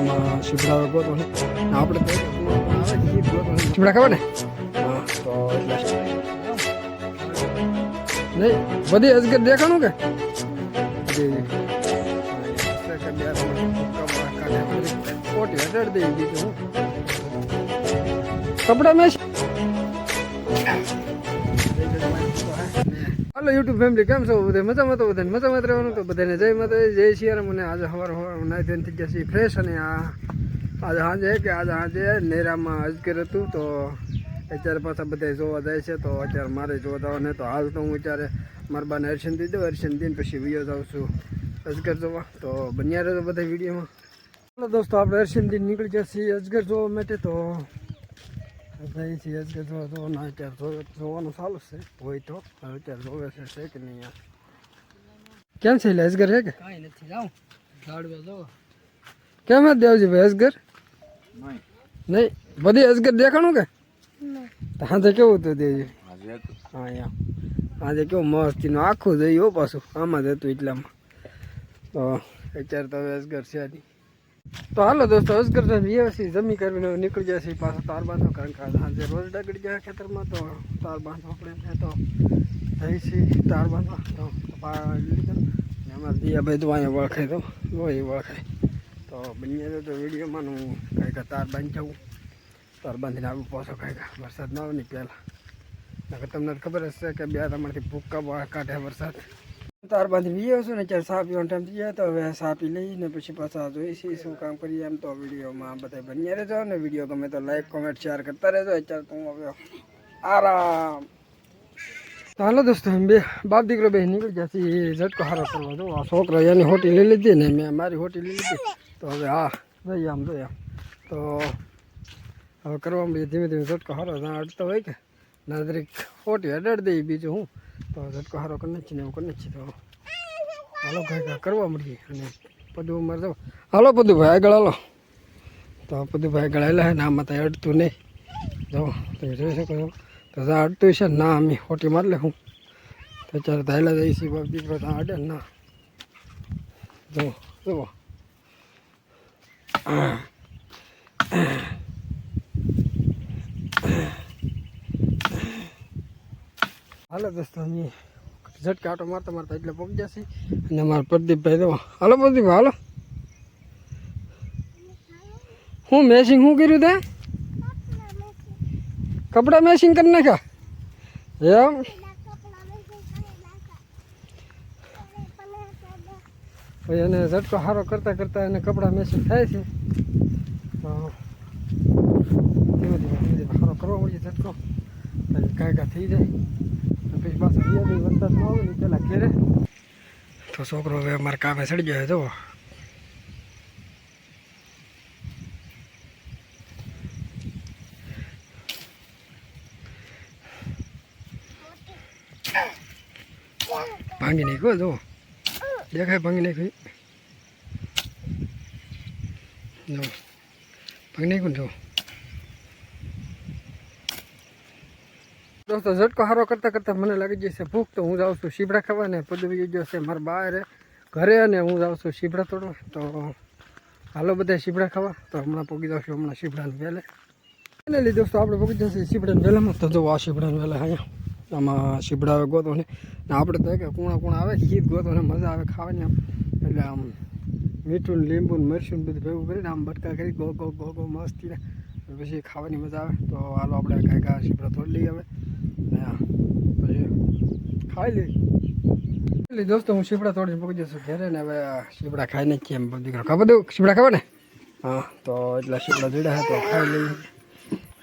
આમાં શીપડા ગોતો આપણે શીપડા ખબર ને? તો નહીં બધી અજગર દેખાણું કે? કપડા મેં હાલો યુટ્યુબ ફેમિલી કેમ છો બધા? મજામાં તો બધાને? મજામાં રહેવાનું તો બધાને જય માતા જય શિયારામ અને આજે સવાર સવાર નાઈ ધોઈને થઈ જશે ફ્રેશ અને આ આજે સાંજે કે આજે સાંજે નેરામાં અજગર હતું તો અત્યારે પાછા બધા જોવા જાય છે તો અત્યારે મારે જોવા જવાને તો હાલ તો હું અત્યારે મારા બાને અર્શન દઈ દઉં અર્શન દઈને પછી વીડિયો જાઉં છું અજગર જોવા. તો બન્યા રહેતો બધા વિડીયોમાં. ચાલો દોસ્તો, આપણે અર્શન દઈને નીકળી જશે અજગર જોવા માટે તો જઈએ છીએ અજગર જોવા જોવાના અત્યારે જો- જોવાનું ચાલુ છે હોય તો હવે અત્યારે જોવે છે છે કે નહીં યાર કેમ છે એટલે અજગર છે કે કાંઈ નથી જાઉં ઝાડવે જો કેમ જ દેવજી ભાઈ અજગર નહીં બધી અજગર દેખાણું કે તો હાજે કેવું હતું દેવજી હા યા આજે કેવું મસ્તીનું આખું જોયું પાછું આમાં જ હતું એટલામાં તો અત્યારે તો હવે અજગર છે નહીં તો હાલો દોસ્તો અજગર તો વ્યવસ્થિત જમી કરીને નીકળી જાય છે પાછો તાર બાંધો, કારણ કે આજે રોજ ડગડી જાય ખેતરમાં, તો તાર બાંધો આપણે છે તો જઈ છીએ તાર બાંધવા. તો ને અમારા દિયાભાઈ તો અહીંયા વળખે તો હોય વળખે. તો બંને તો વિડીયોમાં હું કાંઈક તાર બાંધી જવું તાર બાંધીને આવું પહોંચો કંઈક વરસાદ ના આવે ને પહેલાં. નકર તમને ખબર છે કે બે તમારથી ભૂક્કા કાઢે વરસાદ. તાર બાંધી વીયો છું ને ત્યારે સા પીવાનો ટાઈમ થઈ જાય તો હવે સા પી લઈને પછી પાછા જોઈશી શું કામ કરીએ એમ તો વિડીયોમાં બધા બન્યા રહેજો ને વીડિયો ગમે તો લાઈક કોમેન્ટ શેર કરતા રહેજો અત્યારે તો હું હવે આરામ તો હાલો દોસ્તો એમ બે બાપ દીકરો બે નીકળી જશે એ ઝટકો હારો કરવા જો આ છોકરો એની હોટી લઈ લીધી ને મેં મારી હોટી લઈ લીધી તો હવે હા જોઈએ આમ જોઈએ આમ તો હવે કરવા મળીએ ધીમે ધીમે ઝટકો હારો ત્યાં અડતો હોય કે નાગરિક હોટી અડાડી દઈએ બીજું હું તો ઝટકો હારો કરી નાખીએ ને એવું કરી નાખીએ તો હાલો ભાઈ કરવા મળીએ અને પદુ મારે તો હાલો પદુભાઈ આગળ હાલો. તો પદુભાઈ આવેલા છે, ને આમાં તો અડતું નહીં. જો તમે જોઈ શકો છો. તો જ્યાં અડતું છે ને અમે ખોટી મારી લે હું. તો ચાલો ધાયલા જઈએ છીએ, બાપ દીકરો ત્યાં અડે ના જો, જુઓ. હાલો દોસ્તો અમે ઝટકા આટો મારતા મારતા એટલે પગ જશે. અને અમારા પ્રદીપભાઈ તો, હાલો પ્રદીપભાઈ હાલો. હું મેસિંગ શું કર્યું તે? કપડાં મેસિંગ કરી નાખ્યા? એમ? પછી એને ઝટકો સારો કરતાં કરતાં એને કપડાં મેસિંગ થાય છે. તો ધીમે ધીમે ધીમે ધીમે સારો કરવો મળીએ ઝટકો. પછી કાંઈ કાંઈ થઈ જાય. પછી પાછો અહીંયા વરસાદ ન આવે ને પેલા ઘેરે તો છોકરો હવે અમારા કામે ચડી ગયો જુઓ. ભાંગી નાખ્યો, જુઓ. દેખાય ભાંગી નાખ્યું? જો ભાંગી નાખ્યું ને દોસ્તો ઝટકો સારો કરતાં કરતાં મને લાગી જશે ભૂખ તો હું જાઉં છું શીબડા ખાવા ને પદવી ગયો છે મારા બહાર ઘરે અને હું જાઉં છું શીબડા તોડવા. તો હાલો બધા શીબડા ખાવા. તો હમણાં પોગી જાઉં છું હમણાં શીબડાને વહેલે ફાઇનલી દોસ્તો આપણે પોગી જશે શીબડાને વહેલામાં તો જો આ શીબડાને વહેલા અહીંયા. આમાં શીબડા આવે ગોતો ને. આપણે તો કે કુણા કુણા આવે ખીર ગોતો ને, મજા આવે ખાવાની આમ. એટલે આમ મીઠું લીંબુ ને મરચું બધું ભેગું કરીને આમ બટકા કરી ગો ગો ગો ગો મસ્તી પછી ખાવાની મજા આવે. તો હાલો આપણે કાંઈ આ શીબડા તોડી લઈએ હવે. ખાઈ એટલે દોસ્તો, હું શીપડા તોડીને પહોંચી જશું ઘેરે ને હવે શીપડા ખાઈ નાખીએ એમ દીકરો ખબર બધું શીપડા ખબર ને? હા, તો એટલા શીપડા જોડ્યા તો ખાઈ લઈએ.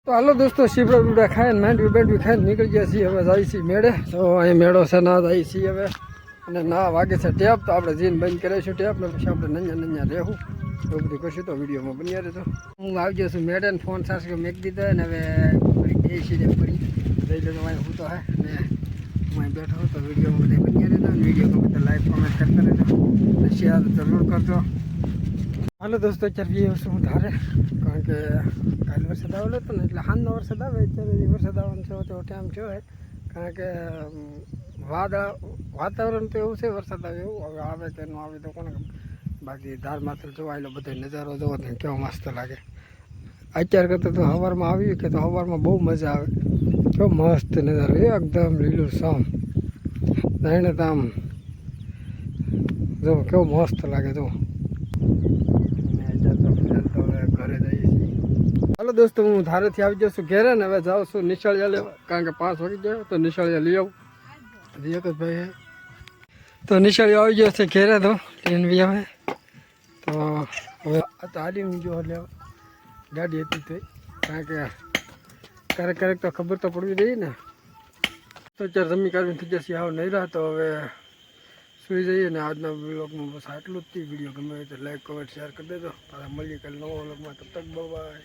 તો હાલો દોસ્તો, શીપડા બીપડા ખાઈને માંડવી બેંડવી ખાઈને નીકળી ગયા છીએ હવે જાય છીએ મેળે. તો અહીં મેળો છે, ના જાય છીએ હવે. અને ના વાગે છે ટેપ, તો આપણે જીન બંધ કરીશું ટેપ, ને પછી આપણે નંજા નંજા રહેવું. એવું બધું કરશું તો વિડીયોમાં બન્યા રહેજો. હું આવી જશું મેડે ફોન સાસ મેક દીધો ને હવે એસી ને ફરી જઈ લેજો ભાઈ, હું તો હે, ને હું અહીં બેઠો તો વિડીયોમાં બધા બની રહેજો વીડિયો ગમે તો લાઈક કોમેન્ટ કરતા રહેજો. અને શેર જરૂર કરજો. હાલો દોસ્તો ચાલીએ વસ્તુ હું ધારે, કારણ કે કાલ વરસાદ આવેલો હતો ને, એટલે હાલનો વરસાદ આવે, અત્યારે વરસાદ આવવાનો છે તો ટાઈમ થયો કારણ કે વાદળ, વાતાવરણ તો એવું છે, વરસાદ આવે એવું, હવે આવે કે ન આવે તો કોને બાકી ધાર માત્ર જોવાયેલો બધો નજારો જોવો ને, કેવો મસ્ત લાગે. અત્યારે કરતાં તો સવારમાં આવી કે તો સવારમાં બહુ મજા આવે. તો મસ્ત નજારો, એકદમ લીલું સમ. જાણે તો આમ જો કેવો મસ્ત લાગે, જો. હવે ઘરે જઈએ છીએ હાલો દોસ્તો, હું ધારેથી આવી જાઉં છું ઘેરે ને હવે જાઉં છું નિશાળિયા લેવા. કારણ કે પાંચ વાગી ગયો, તો નિશાળિયા લઈ આવું. હજી એક ભાઈ તો નિશાળિયા આવી ગયો છે ઘેરે તો ટ્રેન બી આવે. તો હવે આ તો હાલીને જો લેવા. ગાડી હતી થઈ કારણ કે ક્યારેક ક્યારેક તો ખબર તો પડવી જોઈએ ને. તો અત્યારે જમી કાઢીને થઈ જશે આવ નહીં રહ્યા તો હવે સુઈ જઈએ ને આજના બ્લોગમાં બસ આટલું જ વીડિયો ગમે તો લાઈક કમેન્ટ શેર કરી દેજો. પાછા મળીએ કાલે નવો બ્લોગમાં તબ તક બાય